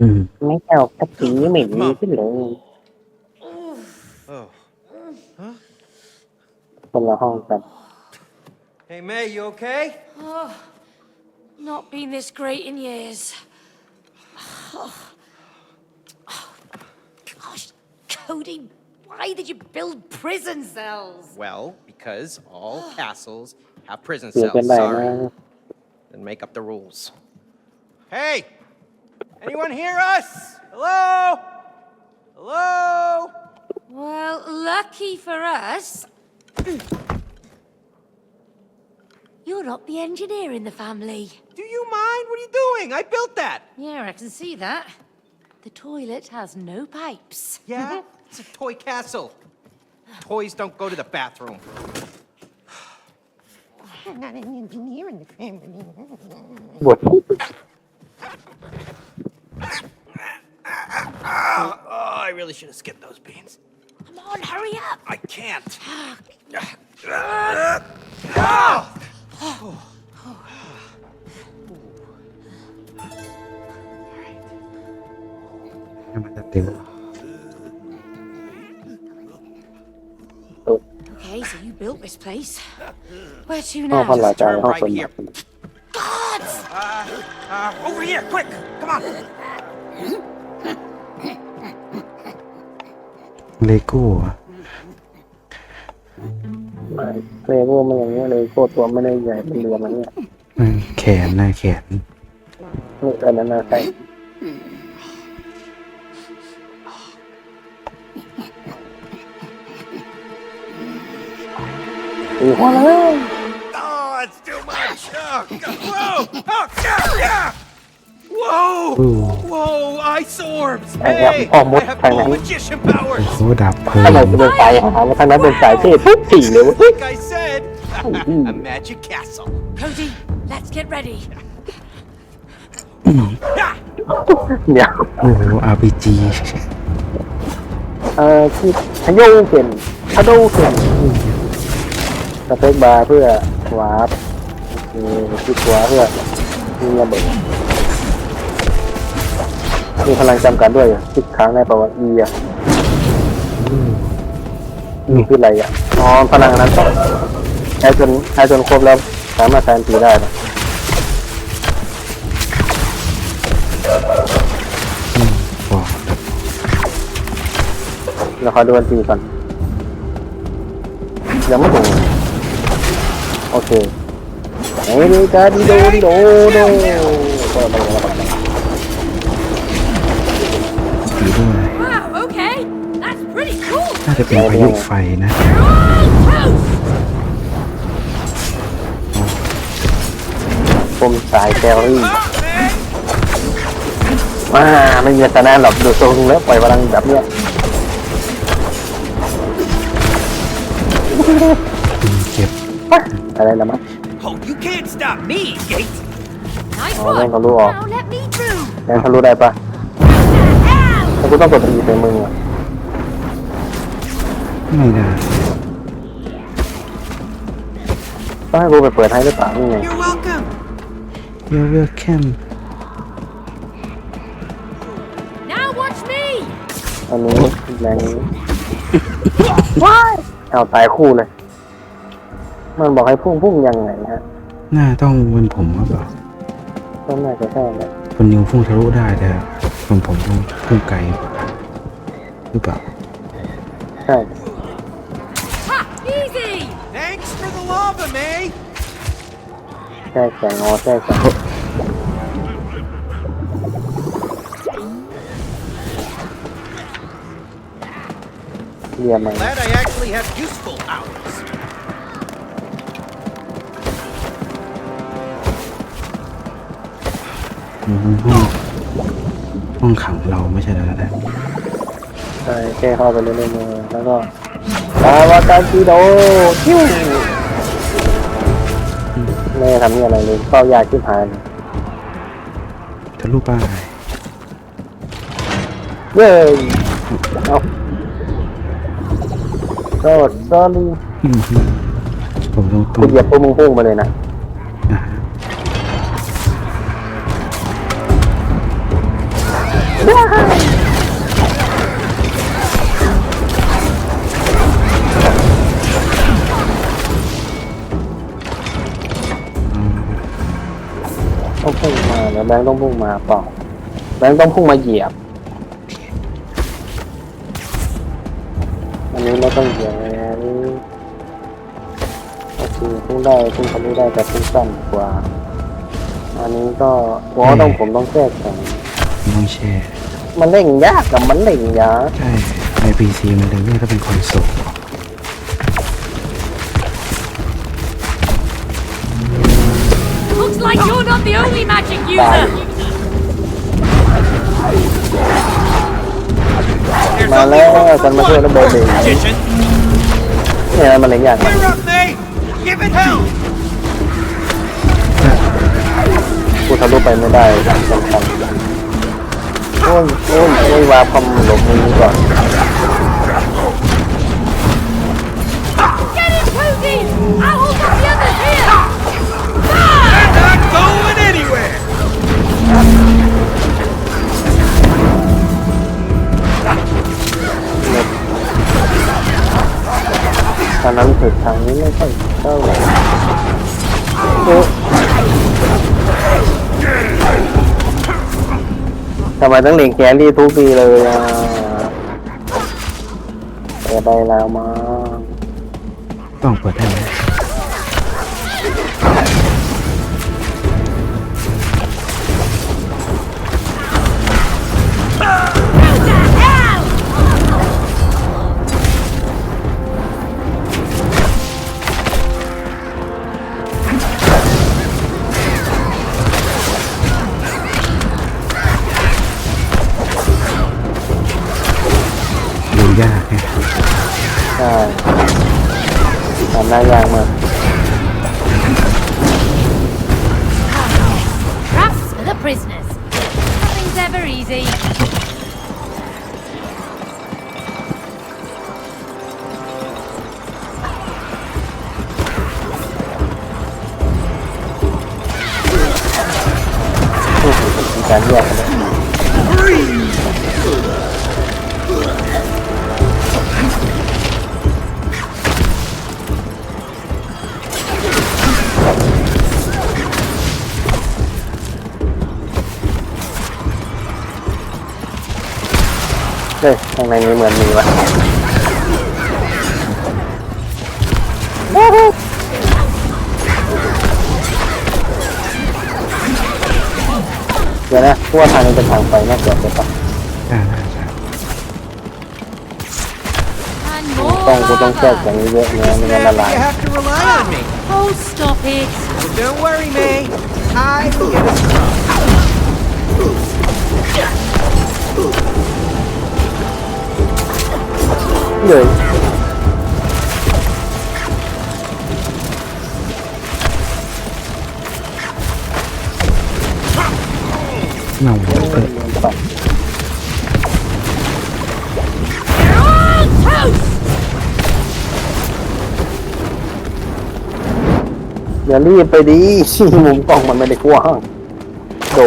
อืม ไม่เอากระสีเหม็นขึ้นเลย Oh. Huh? คนละห้องกัน Hey, May, you okay? Oh, not been this great in years. Oh. Oh, Gosh, Cody, why did you build prison cells? Well, because all castles have prison เสีย cells. เป็นไรนะ Sorry. Then make up the rules. Hey! Anyone hear us? Hello? Hello? Well, lucky for us. You're not the engineer in the family. Do you mind? What are you doing? I built that. Yeah, I can see that. The toilet has no pipes. Yeah? it's a toy castle. Toys don't go to the bathroom. I'm really should have skipped those beans. Come on, hurry up. I can't. ให้มันจะเต็ม Okay, so you built this place. Where to ห้อง now? พันหลายใจห้อง right คน here. แบบ Gods! Uh, over here, quick! Come on. เลโก้อะเลโก้มันอย่างเงี้ยเลยโก้ตัวไม่ได้ใหญ่เป็นเรือมันเนี่ยมันแขนนะแขนนี่อันนั้นนะใช่อีกคนเลย Oh, it's too much. Oh, God. Whoa! Oh, yeah, yeah! Whoa! Ooh. Whoa, ice orbs! I have Hey! almost I have time. full magician powers! โอ้ดับเพลิถ้าเรางจะเป็นสายหาว่าทางนั้นเป็นสายเทพทุกสี่เลยเว้ย Like I said, a magic castle. Cody, let's get ready. Ah! เดี๋ยวโอ้โห RPG เอ่อที่ทะโยเข็นทะโดเข็นสเปคบาร์เพื่อวาร์ปมีคลิกขวาเพื่อมีระเบิด มีพลังจำกัดด้วยคลิกค้างในประวัติอีอะอีคืออะไรอะอ๋อพลังอันนั้นใช้จนใช้จนครบแล้วสามารถแทนตีได้นะบอกเราขอดูอันตีก่อนยังไม่ถึงโอเคไหนดีกาดีโดดีโดโดก็ไปแจะเป็นพายุไฟนะ Proof! ผมสายแคลรี่ Ah, man! มาไม่มีสนานหรอกดูทรงแล้วปล่อยพลังแบบเนี้ยเก็บอะไรนะมั้ง Oh, you can't stop me, Gate! Nice Oh, one. then I'll do all. Now let me through. แรงทะลุได้ปะ Ow! ถ้ากูต้องกดตีใส่มืออะ ไม่ได้ต้องให้กูไปเปิดให้หรือเปล่านี่ไง You're welcome! You're welcome Now watch me. อันนี้แรงว้ายเอาตายคู่เลย มันบอกให้พุ่งพุ่งยังไงฮะหน้าต้องเป็นผมหรือเปล่าต้องน่าจะใช่แหละคนนิวพุ่งทะลุได้แต่คนผมต้องพุ่งไกลกว่าหรือเปล่า ใช่ the lava, May! ใช่แสงอ๋อใช่แสงเรียมมัน Glad I actually have useful powers. อืมห้องห้องขังเราไม่ใช่แล้วนะใช่แค่เข้าไปเรื่อยๆมือแล้วก็ลาวาตาจิโดจิ้ว ไม่ได้ทำนี่อะไรเลยเข้ายากชิบหายเลยทะลุป้ายเย้ยเอาโทษ sorry อืมผมต้องต้อกูงเหยียบพวกมึงพุ่งมาเลยนะอ่าฮะ แล้วแบงค์ต้องพุ่งมาเปล่าแบงค์ต้องพุ่งมาเหยียบ อันนี้ไม่ต้องเหยียบโอเคพุ่งได้พุ่งทะลุได้แต่พุ่งสั้นกว่า อันนี้ก็หัวต้องผมต้องแก้แข็งต้องแช่มันเล่งยากกับมันเล่งยากใช่ในพีซีมันถึงเรียกก็เป็นคอนโซล the only magic user. มาแล้วฉันมาช่วยระเบิดเอง Magician, เนี่ยมันเล่งยากมาก clear up, May! Give it hell! กูทะลุไปไม่ได้สำคัญโอ้ยโอ้ยโอ้ยวาความหลบมือก่อน Get ตอนนั้นถึกทางนี้ไม่ค่อยเท่าไหร่โอ้ทำไมต้องเล่งแกรี่ทุกปีเลยอะแต่ได้แล้วมาต้องเปิดได้ไหมำได้ยากมาก ฮ้ยข้างในนี้เหมือนมีวะเดี๋ยวนะพวกทางนี้เป็นทางไฟน่าเกลียดไปปะได้ได้ได้ And ต้อง more กูต้องแก้ lava. แข็งเยอะๆเนี่ยไม่งั้นละลาย You have to rely on me. Oh, stop it. Don't worry, May. I will get us through. เลยเงาเปิดอย่ารีบไปดีมุมกล้องมันไม่ได้กว้างโด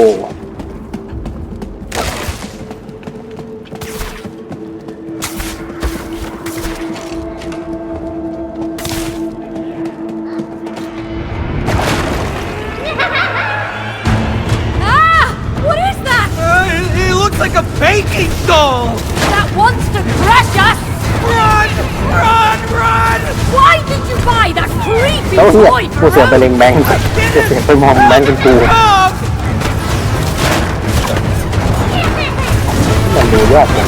like a baking doll! That wants to crush us! Run! Run! Run! Why did you buy that creepy แล้วเนี่ย toy กู for เสียไป us? เล็งแบงค์กูเสียไปมองแบงค์เป็นกู Come! มันดูยากจัง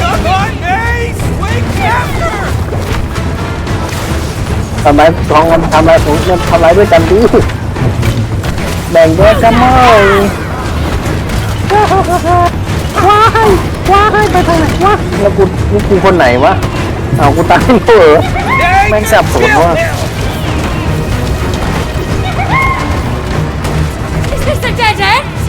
Come on, May! Swing faster! ทำไมทองมันทำอะไรผมเนี่ยทำอะไรด้วยกันดิแบ่ งแยกกันไหมว้ายว้ายไปทางไหนวะแล้วกูนี่กูคนไหนวะเอากูตายแล้วเหรอ Hey, Mang sạp sổ chill, quá. chill. Is this a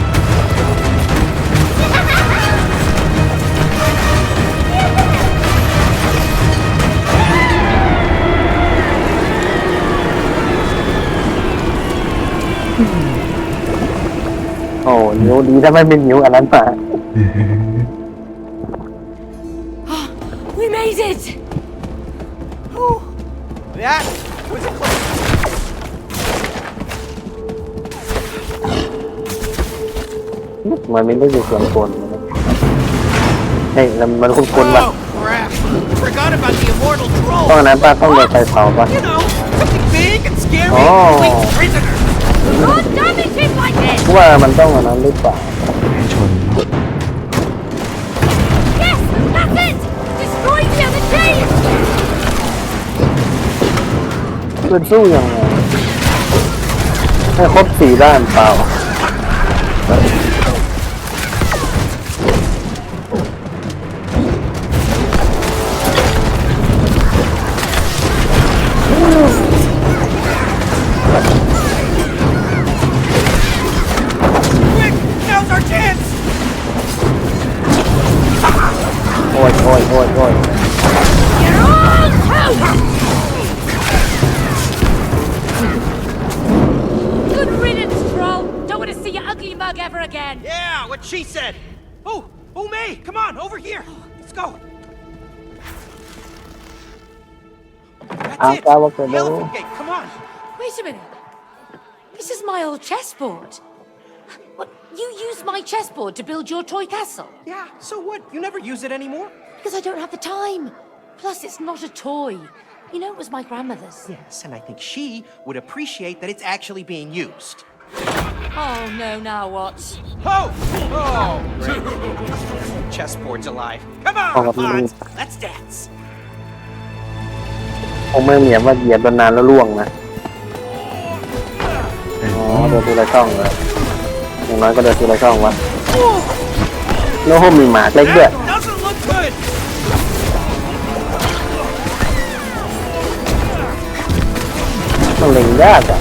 dead end? โอ้นิ้วดีถ้าไม่เป็นนิ้วอันนั้นมา We made it! That was close. มันไม่ได้อยู่ส่วนกลนะเฮ้ยแล้วมันคุ้นๆป่ะ Oh, crap. Forgot about the immortal ต้อง troll. อันนั้นป่ะต้องโดนไฟเผาป่ะ You know, something big and scary. Oh. Wait, prisoner. God damn it, เพราะว่ามันต้องอันนั้นหรือเปล่าชนเนอะ Yes, that's it! Destroy the other chain! มันสู้ยังไงให้ครบสี่ด้านเปล่า oi, oi, oi, oi. Good riddance, troll. Don't want to see your ugly mug ever again. Yeah, what she said. Oh, oh, me? come on, over here. Let's go. That's it. Elephant gate, come on. Wait a minute. This is my old chessboard. What? You used my chessboard to build your toy castle? Yeah. So what? You never use it anymore? Because I don't have the time. Plus, it's not a toy. You know, it was my grandmother's. Yes, and I think she would appreciate that it's actually being used. Oh, no, now what? Oh! Oh! Great. Chessboard's alive. Come on, Oh, Hans. please. Let's dance. คงไม่เหมียนว่าเหยียบนานๆแล้วล่วงนะ แต่ อ๋อเดินทีละช่องเลย อย่างน้อยก็เดินทีละช่องวะแล้วห้มมีหมาเล็กด้วยต้องเล็งยากอะ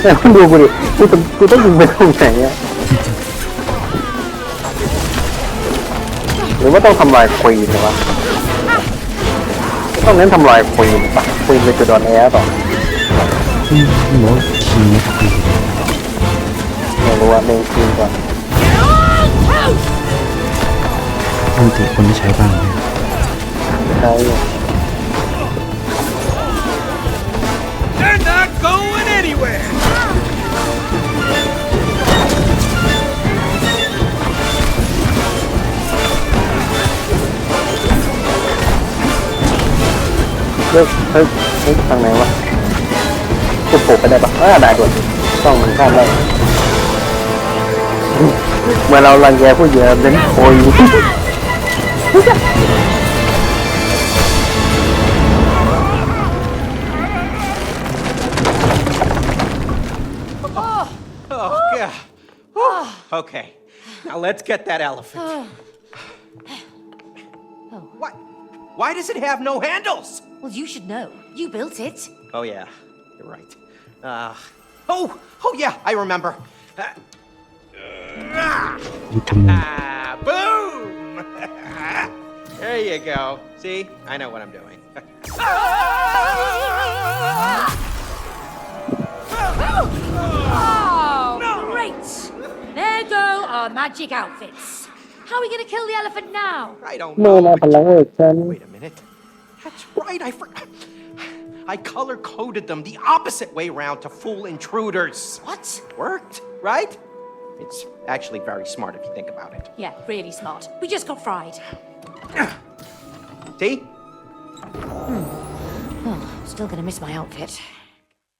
แต่ต้องดูกูดิกูต้องกูต้องยิงไปตรงไหนอะหรือว่าต้องทำลายควีนหรือวะต้องเน้นทำลายควีนปะควีนเป็นจุดอ่อนแอต่ออืมโน้ตคีย์คือ รู้ว่าเล็งควีนก่อน You're all toast! อันติคนที่ใช้บ้างเนี่ยใช่อยู่ They're not going anywhere. เลือกเฮ้ยเฮ้ยทางไหนวะกูโผล่ไปได้ปะอ่าได้ด้วยต้องมันข้ามได้ เมื่อเราลังแกผู้หญิงเป็นโอย Oh, God. Whew. Okay. Now let's get that elephant. What? Why does it have no handles? Well, you should know. You built it. Oh, yeah. You're right. Uh, oh, oh, yeah, I remember. Uh, ยุทธมุน Ah, boom! there you go. See, I know what I'm doing. oh, great! There go our magic outfits. How are we going to kill the elephant now? I don't know. No, but... Wait a minute. That's right. I forgot. I color coded them the opposite way round to fool intruders. What? Worked, right? It's actually very smart if you think about it. Yeah, really smart. We just got fried. See? Oh, still to miss my outfit.